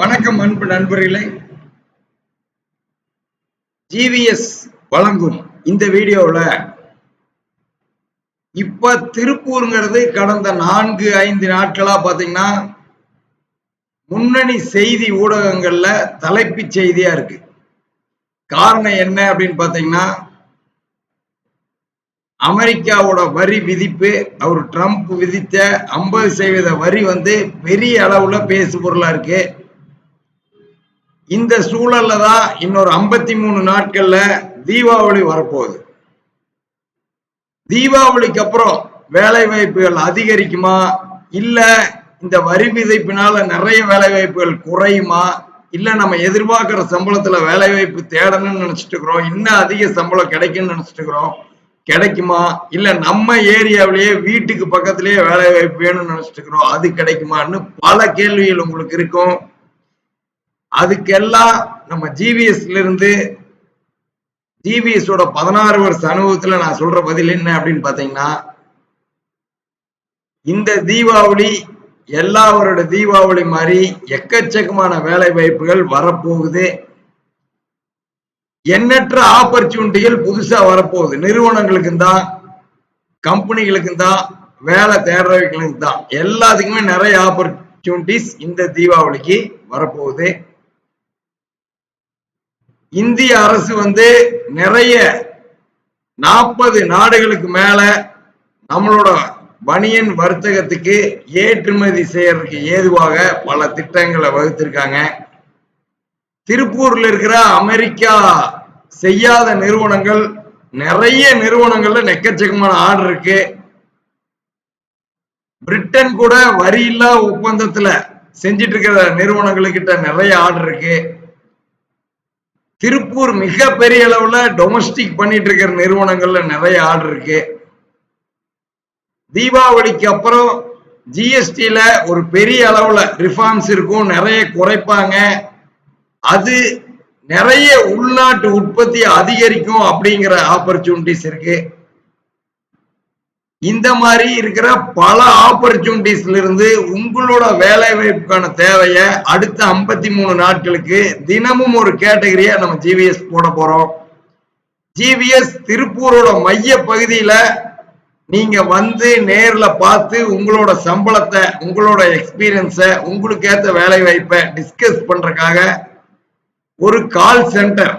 வணக்கம் அன்பு நண்பர்களே. ஜிவிஎஸ் வழங்கும் இந்த வீடியோவில் இப்ப திருப்பூருங்கிறது கடந்த நான்கு ஐந்து நாட்களா பாத்தீங்கன்னா முன்னணி செய்தி ஊடகங்கள்ல தலைப்புச் செய்தியா இருக்கு. காரணம் என்ன அப்படின்னு பாத்தீங்கன்னா அமெரிக்காவோட வரி விதிப்பு அவர் ட்ரம்ப் விதித்த ஐம்பது சதவீத வரி வந்து பெரிய அளவுல பேசு பொருளா இருக்கு. இந்த சூழல்ல தான் இன்னொரு ஐம்பத்தி மூணு நாட்கள்ல தீபாவளி வரப்போகுது. தீபாவளிக்கு அப்புறம் வேலை வாய்ப்புகள் அதிகரிக்குமா? இல்ல இந்த வரி விதைப்பினால நிறைய வேலை வாய்ப்புகள் குறையுமா? இல்ல நம்ம எதிர்பார்க்கிற சம்பளத்துல வேலை வாய்ப்பு தேடணும்னு நினைச்சிட்டு இருக்கிறோம். இன்னும் அதிக சம்பளம் கிடைக்கும்னு நினைச்சிட்டு இருக்கிறோம். கிடைக்குமா? இல்ல நம்ம ஏரியாவிலேயே வீட்டுக்கு பக்கத்திலேயே வேலை வாய்ப்பு வேணும்னு நினைச்சிட்டு இருக்கிறோம். அது கிடைக்குமான்னு பல கேள்விகள் உங்களுக்கு இருக்கும். அதுக்கெல்லாம் நம்ம ஜிவிஎஸ்ல இருந்து ஜிவிஎஸோட பதினாறு வருஷ அனுபவத்துல நான் சொல்ற பதில் என்ன அப்படின்னு பாத்தீங்கன்னா இந்த தீபாவளி எல்லாவரோட தீபாவளி மாதிரி எக்கச்சக்கமான வேலை வாய்ப்புகள் வரப்போகுது. எண்ணற்ற ஆப்பர்ச்சுனிட்டிகள் புதுசா வரப்போகுது. நிறுவனங்களுக்கும் தான் கம்பெனிகளுக்கும் தான் வேலை தேடுறவர்களுக்கு தான். எல்லாத்துக்குமே நிறைய ஆப்பர்ச்சுனிட்டிஸ் இந்த தீபாவளிக்கு வரப்போகுது. இந்திய அரசு வந்து நிறைய நாற்பது நாடுகளுக்கு மேல நம்மளோட பனியன் வர்த்தகத்துக்கு ஏற்றுமதி செய்யறதுக்கு ஏதுவாக பல திட்டங்களை வகுத்திருக்காங்க. திருப்பூர்ல இருக்கிற அமெரிக்கா செய்யாத நிறுவனங்கள் நிறைய நிறுவனங்கள்ல நெக்கச்சக்கமான ஆர்டர் இருக்கு. பிரிட்டன் கூட வரி இல்லா ஒப்பந்தத்துல செஞ்சிட்டு இருக்கிற நிறுவனங்களுக்கிட்ட நிறைய ஆர்டர் இருக்கு. திருப்பூர் மிக பெரிய அளவுல டொமஸ்டிக் பண்ணிட்டு இருக்கிற நிறுவனங்கள்ல நிறைய ஆர்டர் இருக்கு. தீபாவளிக்கு அப்புறம் ஜிஎஸ்டியில ஒரு பெரிய அளவுல ரிஃபார்ம்ஸ் இருக்கும் நிறைய குறைப்பாங்க. அது நிறைய உள்நாட்டு உற்பத்தி அதிகரிக்கும் அப்படிங்கிற ஆப்பர்ச்சுனிட்டிஸ் இருக்கு. இந்த மாதிரி இருக்கிற பல ஆப்பர்ச்சுனிட்டிஸ்ல இருந்து உங்களோட வேலை வாய்ப்புக்கான தேவையை அடுத்த ஐம்பத்தி மூணு நாட்களுக்கு தினமும் ஒரு கேட்டகரியா நம்ம ஜிவிஎஸ் போட போறோம். ஜிவிஎஸ் திருப்பூரோட மைய பகுதியில நீங்க வந்து நேர்ல பார்த்து உங்களோட சம்பளத்தை உங்களோட எக்ஸ்பீரியன்ஸ உங்களுக்கு ஏத்த வேலை வாய்ப்பை டிஸ்கஸ் பண்றதுக்காக ஒரு கால் சென்டர்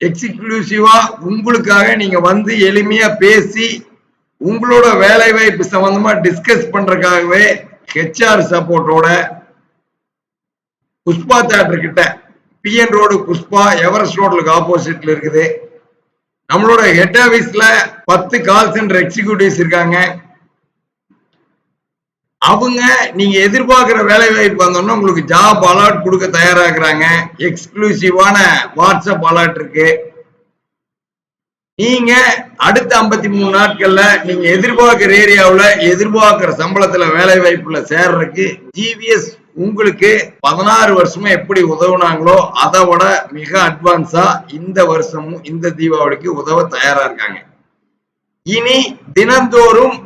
எக்ஸ்க்ளூசிவா உங்களுக்காக நீங்க வந்து எளிமையா பேசி உங்களோட வேலை வாய்ப்பு சம்பந்தமா டிஸ்கஸ் பண்றதுக்காகவே ஹெச்ஆர் சப்போர்ட்டோட புஷ்பா தேட்டர் கிட்ட பிஎன் ரோடு புஷ்பா எவரெஸ்ட் ரோட்லுக்கு ஆப்போசிட்ல இருக்குது. நம்மளோட ஹெட் ஆபீஸ்ல பத்து கால் சென்டர் எக்ஸிக்யூட்டிவ்ஸ் இருக்காங்க. அவங்க நீங்க எதிர்பார்க்கிற வேலை வாய்ப்பு வந்தோம்னா உங்களுக்கு ஜாப் அலாட் கொடுக்க தயாராகிறாங்க. எக்ஸ்க்ளூசிவான வாட்ஸ்அப் அலாட் இருக்கு. நீங்க அடுத்த ஐம்பத்தி மூணு நாட்கள்ல நீங்க எதிர்பார்க்கிற ஏரியாவுல எதிர்பார்க்கிற சம்பளத்துல வேலை வாய்ப்புல சேர்றதுக்கு ஜிவிஎஸ் உங்களுக்கு பதினாறு வருஷமா எப்படி உதவுனாங்களோ அதை விட மிக அட்வான்ஸா இந்த வருஷமும் இந்த தீபாவளிக்கு உதவ தயாரா இருக்காங்க. இனி தினந்தோறும்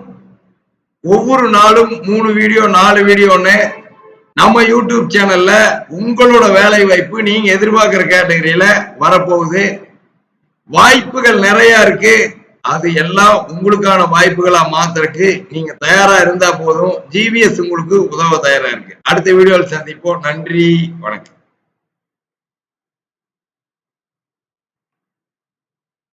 ஒவ்வொரு நாளும் மூணு வீடியோ நாலு வீடியோன்னு நம்ம யூடியூப் சேனல்ல உங்களோட வேலை வாய்ப்பு நீங்க எதிர்பார்க்கிற கேட்டகரியில வரப்போகுது. வாய்ப்புகள் நிறைய இருக்கு. அது எல்லாம் உங்களுக்கான வாய்ப்புகளா மாத்திரக்கு நீங்க தயாரா இருந்தா போதும். ஜிவிஎஸ் உங்களுக்கு உதவ தயாரா இருக்கு. அடுத்த வீடியோவில் சந்திப்போம். நன்றி. வணக்கம்.